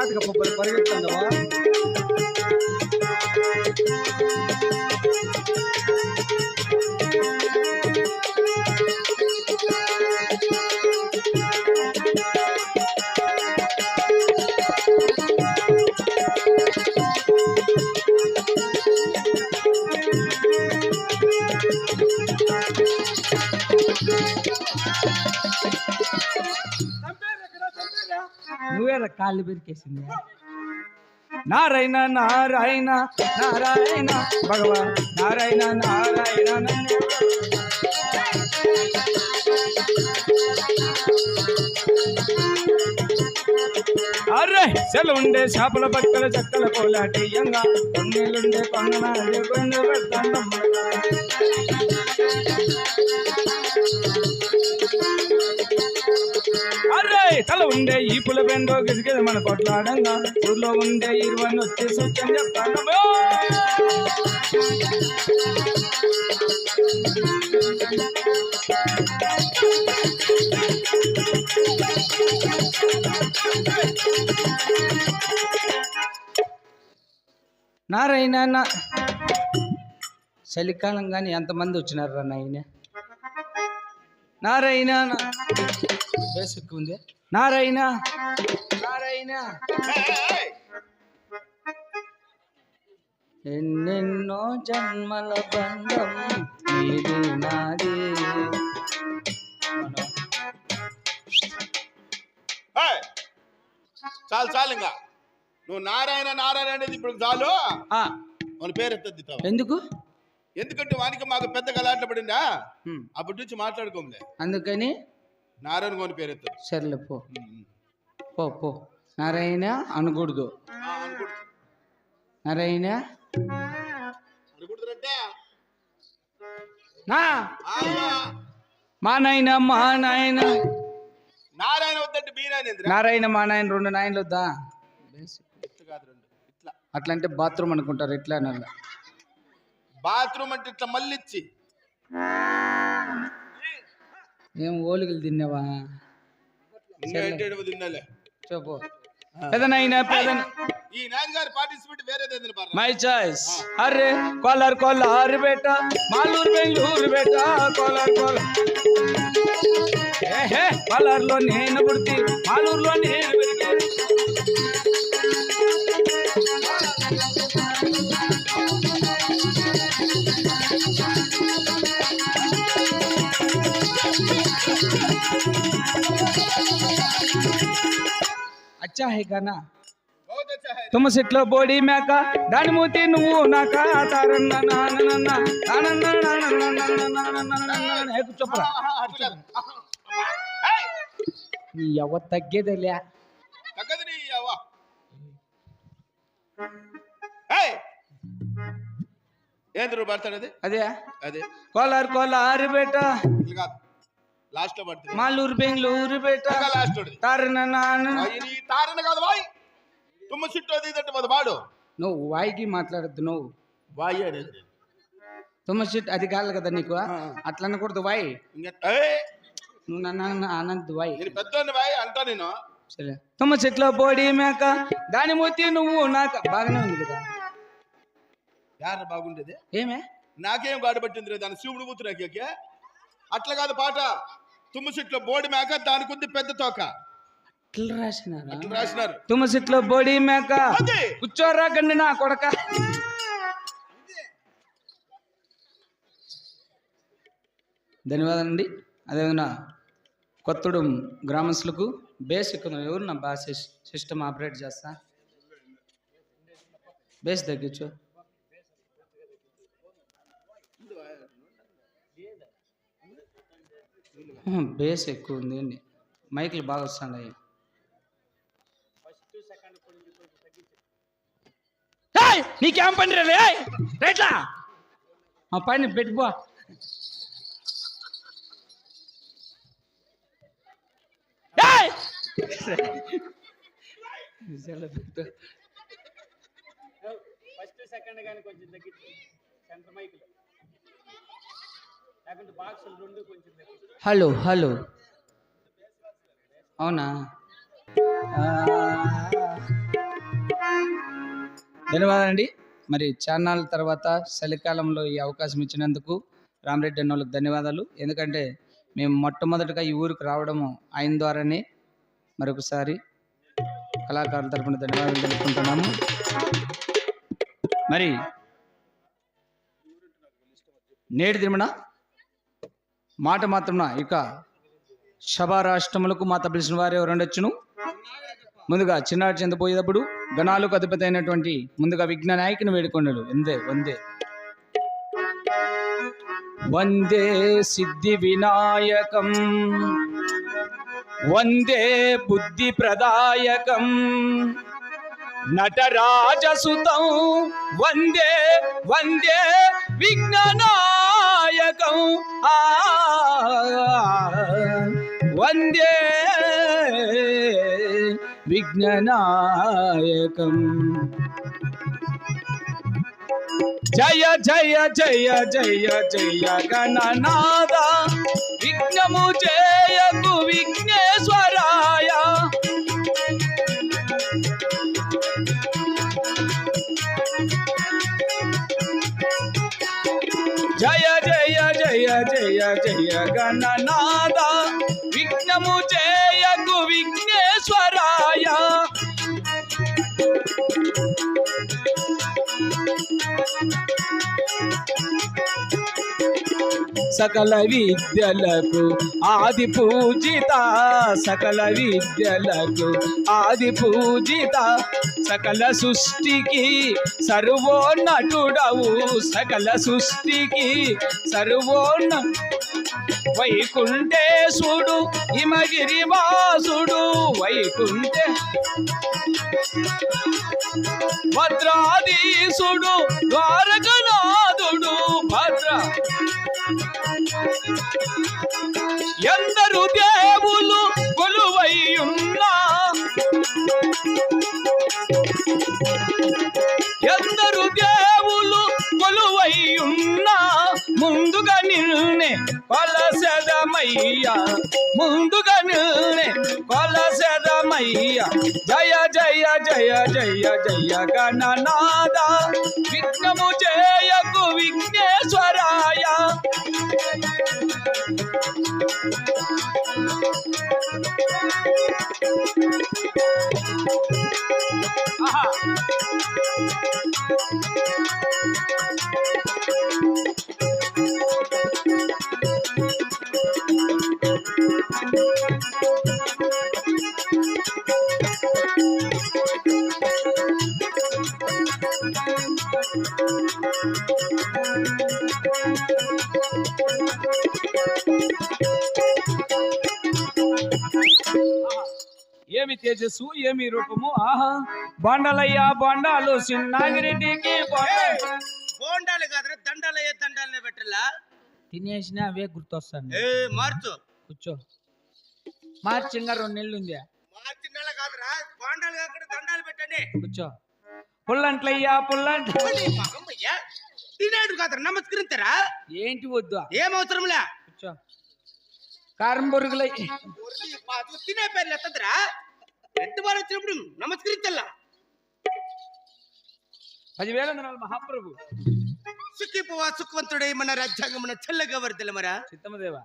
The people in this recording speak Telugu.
காட்டுக்கு அப்போ பருவத்தந்தவா నువ్వేరా కాళ్ళు పెరికేసింది. నారాయణ నారాయణ నారాయణ భగవాన్. నారాయణ నారాయణ నన్ను అరే సెలవుండే చేపల పక్కల చక్కల కోలాటేయంగా కొన్నేళ్ళుండే కొండనాడే కొండ ఉండే ఈ పుల బెండో గిరిగిరి మన కొట్లాడంగా. ఊర్లో ఉండే ఇరువని వచ్చి సూచన చెప్తాను. నారాయణ చలికాలం కానీ ఎంతమంది వచ్చినారు రా నాయన? నారాయణ. ఉంది? నారాయణ. నారాయణ. ఎన్నెన్నో జన్మల బంధం నీది నాది! చాలు చాలు ఇంకా. నువ్వు నారాయణ నారాయణ అనేది ఇప్పుడు చాలు. ఆ, మన పేరు ఎత్తద్దుతావు ఎందుకు? ఎందుకంటే వానికి మాకు పెద్ద గలాట పడిందా? అప్పటి నుంచి మాట్లాడుకోములే. అందుకని నారాయణ కొని పేరు ఎత్తదు సర్లే పో. పో పో. నారాయణ అనకూడదు. నారాయణ మా నాయన మా నాయన. నారాయణ వద్దంటే మీరానేంద్ర నారాయణ మా నాయన రెండు నాయనలు వద్దా? అట్లా అంటే బాత్రూమ్ అనుకుంటారు ఎట్లా అనాలి? బాత్రూమ్ అంటే ఇట్లా మళ్ళీ ఏం ఓలికలు తిన్నావా? తిన్నాలే? చెప్పు. పెదనైనా పెదన ఈ నాన్నగారి పార్టిసిపేట్ వేరేది పారు మై చాయిస్. అరే కోలార్ కోలార్ బేట. మాలూరు బెంగళూరు బేట కోలార్ కోలార్. కోలార్లో నేను పుడితే మాలూరులో నేను పెరిగే అచ్చా హే గానా బహుత్ అచ్చా హై తుమ్మ సిట్లో బోడి మేక దాని మూతి నువ్వు! నీ తగ్గేదేలే తగ్గదు నీ అవ్వ ఏయ్! ఏంది నువ్వు పడతాడు అదే అదే కోలార్ కోలారు బేట కాదు లాస్ట్లో పడుతుంది మాలూరు బెంగళూరు బేట లాస్ట్ తారన్న నాన్న నీ తారణ కాదు వాయ్ తుమ్మ సిట్టు అది ఇదంటే మరి వాడు నువ్వు వాయికి మాట్లాడద్దు నువ్వు వాయి అనేది తుమ్మ సిట్ అది కాదు కదా నీకు అట్లా అనకూడదు వాయి ఇంకా ఏయ్! నువ్వు నన్ను అనద్దు వాయి నేను పెద్దోడిని వాయి అంటా నేను సరే తుమ్మ చెట్ల బోడి మేక దాని మూతి నువ్వు నాక బాగానే ఉంది కదా యార బాగుండేది ఏమే నాకేం గాడి పట్టింది రే దాని శివుడు కూతురు నాకే అట్లా కాదు పాట తుమ్మ సిట్లో బోడి మేక దానికి ఉంది పెద్ద తోక. ఇట్లా రాసినారా? అట్లా రాసినారు. తుమ్మ చెట్ల బోడి మేక అది కూర్చోరా గండి నా కొడక. ధన్యవాదాలండి. అదేవిధంగా కొత్తడు గ్రామస్తులకు బేసిక్ ఎవరు నా బాగా సిస్టమ్ ఆపరేట్ చేస్తా? బేస్ తగ్గించు బేస్ ఎక్కువ ఉంది అండి మైకులు బాగా వస్తున్నాయి ఏయ్! నీకేం పని రే ఏయ్! రైట్లా ఆ పైన పెట్టిపో ఏయ్! చాలా పెట్టు. ఫస్ట్ సెకండ్ కానీ కొంచెం తగ్గించు సెంటర్ మైక్లో లేకుంటే బాక్సులు రెండు కొంచెం తగ్గించు హలో హలో. అవునా? ధన్యవాదాలండి. మరి ఛానల్ తర్వాత చలికాలంలో ఈ అవకాశం ఇచ్చినందుకు రామరెడ్డి అన్న వాళ్ళకి ధన్యవాదాలు. ఎందుకంటే మేము మొట్టమొదటిగా ఈ ఊరికి రావడము ఆయన ద్వారానే మరొకసారి కళాకారుల తరపున ధన్యవాదాలు తెలుపుకుంటున్నాము. మరి నేటి తిరుమణ మాట మాత్రం ఇక సభా రాష్ట్రములకు మాత పిలిచిన వారు ఎవరు ఉండొచ్చును ముందుగా చిన్నాడు చెందపోయేటప్పుడు గణాలకు అధిపతి అయినటువంటి ముందుగా విఘ్న నాయకుని వేడుకొండలు. ఎందే? వందే. వందే సిద్ధి వినాయకం. వందే బుద్ధి ప్రదాయకం. నటరాజసుతం వందే వందే విఘ్ననా ఆ వందే విఘ్ననాయకం. జయ జయ జయ జయ జయ గణనాద విఘ్నము జయకు విఘ్నేశ్వరాయ జయ జయ జయ గణనాద విఘ్నము జయకు విఘ్నేశ్వరాయ. సకల విద్యలకు ఆది పూజిత. సకల విద్యలకు ఆది పూజిత. సకల సృష్టికి సర్వోన్నటుడవు సకల సృష్టికి సర్వోన్న వైకుంఠేశుడు హిమగిరి వాసుడు వైకుంఠే భద్రాధీశుడు ద్వారకనాథుడు భద్ర ఎందరు దేవు కొలసెదమయ్యా జయ జయ జయ జయ జయ గణనాద విఘ్నము జయకు విఘ్నేశ్వరాయ ఆహా ఏమి తేజస్సు ఏమి రూపము? ఆహా. బండలయ్యా బండాలు సిన్నాగిరెడ్డికి బొండాలు. కాదురా దండాలయ్యే దండాలనే పెట్టాలా? తినేసిన అవే గుర్తొస్తాను ఏ మార్చు. కూర్చో. మార్చి ఇంకా రెండు నెలలు ఉంది మార్చి నెల కాదురా బోండాలు కాకుండా దండాలు పెట్టండి. కూర్చో. పుల్లంట్లయ్యా పుల్లంట్ల. తినేడు కాదురా నమస్కరించరా? ఏంటి వద్దు? ఏం అవసరంలే? కూర్చో. కారం బొరుగులై. ఒర్రి పాతు తినే పేర్లు ఎత్తదురా ఎంత వారు వచ్చినప్పుడు నమస్కరించల్లా? పదివేల మహాప్రభు. సుఖిపోవా సుఖవంతుడై మన రాజ్యాంగం చల్లగా వర్దల మరా చిత్తమదేవ